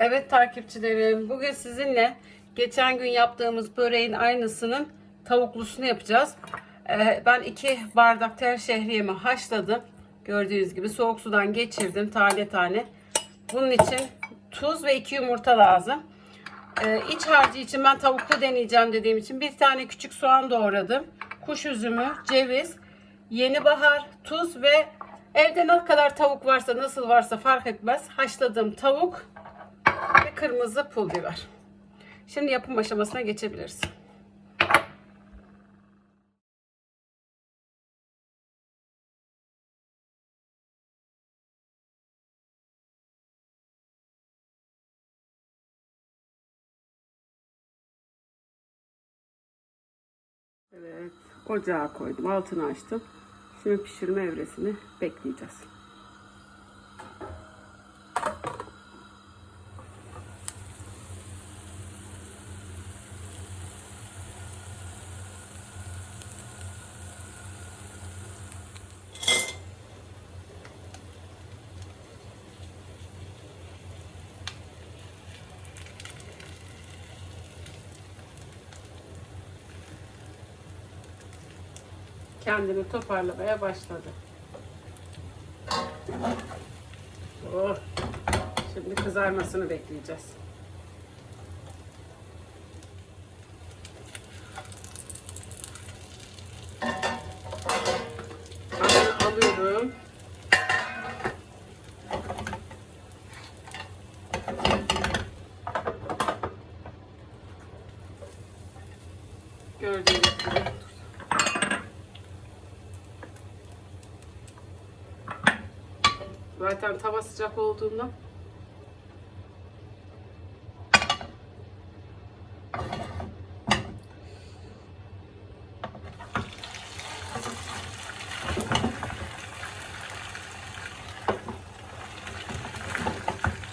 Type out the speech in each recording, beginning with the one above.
Evet takipçilerim, bugün sizinle geçen gün yaptığımız böreğin aynısının tavuklusunu yapacağız. Ee, ben iki bardak tel şehriyemi haşladım. Gördüğünüz gibi soğuk sudan geçirdim tane tane. Bunun için tuz ve iki yumurta lazım. Ee, iç harcı için ben tavuklu deneyeceğim dediğim için bir tane küçük soğan doğradım. Kuş üzümü, ceviz, yeni bahar, tuz ve evde ne kadar tavuk varsa nasıl varsa fark etmez. Haşladığım tavuk kırmızı pul biber. Şimdi yapım aşamasına geçebiliriz. Evet, ocağa koydum, altını açtım. Şimdi pişirme evresini bekleyeceğiz. Kendini toparlamaya başladı. Oh. Şimdi kızarmasını bekleyeceğiz. Alıyorum. Gördüğünüz gibi Zaten tava sıcak olduğundan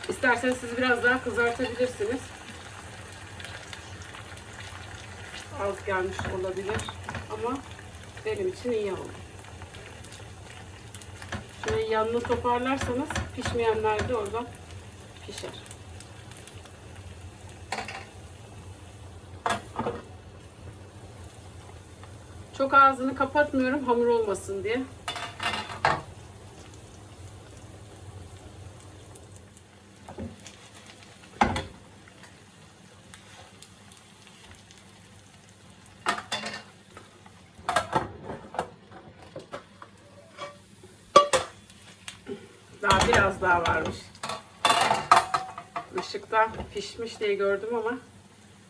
İsterseniz siz biraz daha kızartabilirsiniz. Az gelmiş olabilir ama benim için iyi oldu. Şöyle yanını toparlarsanız pişmeyenler de oradan pişer. Çok ağzını kapatmıyorum hamur olmasın diye. Daha biraz daha varmış. Işıkta pişmiş diye gördüm ama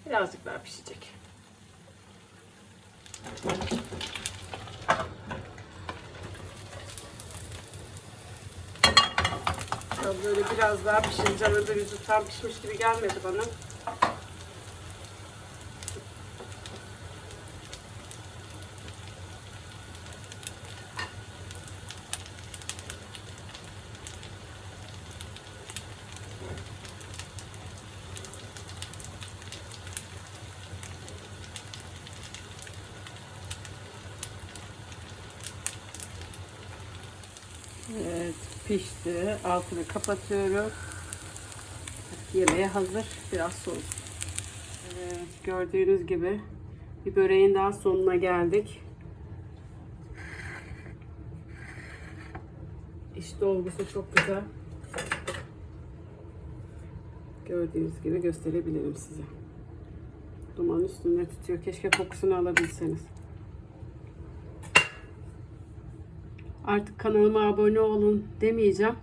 birazcık daha pişecek. Böyle biraz daha pişireceğim. Öbür yüzü tam pişmiş gibi gelmedi bana. Evet pişti. Altını kapatıyorum. Yemeğe hazır. Biraz soğuk. Evet gördüğünüz gibi bir böreğin daha sonuna geldik. İç dolgusu çok güzel. Gördüğünüz gibi gösterebilirim size. Duman üstünde tutuyor. Keşke kokusunu alabilseniz. Artık kanalıma abone olun demeyeceğim.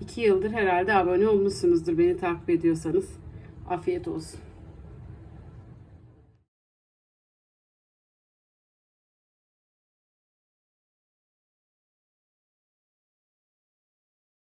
2 yıldır herhalde abone olmuşsunuzdur beni takip ediyorsanız. Afiyet olsun.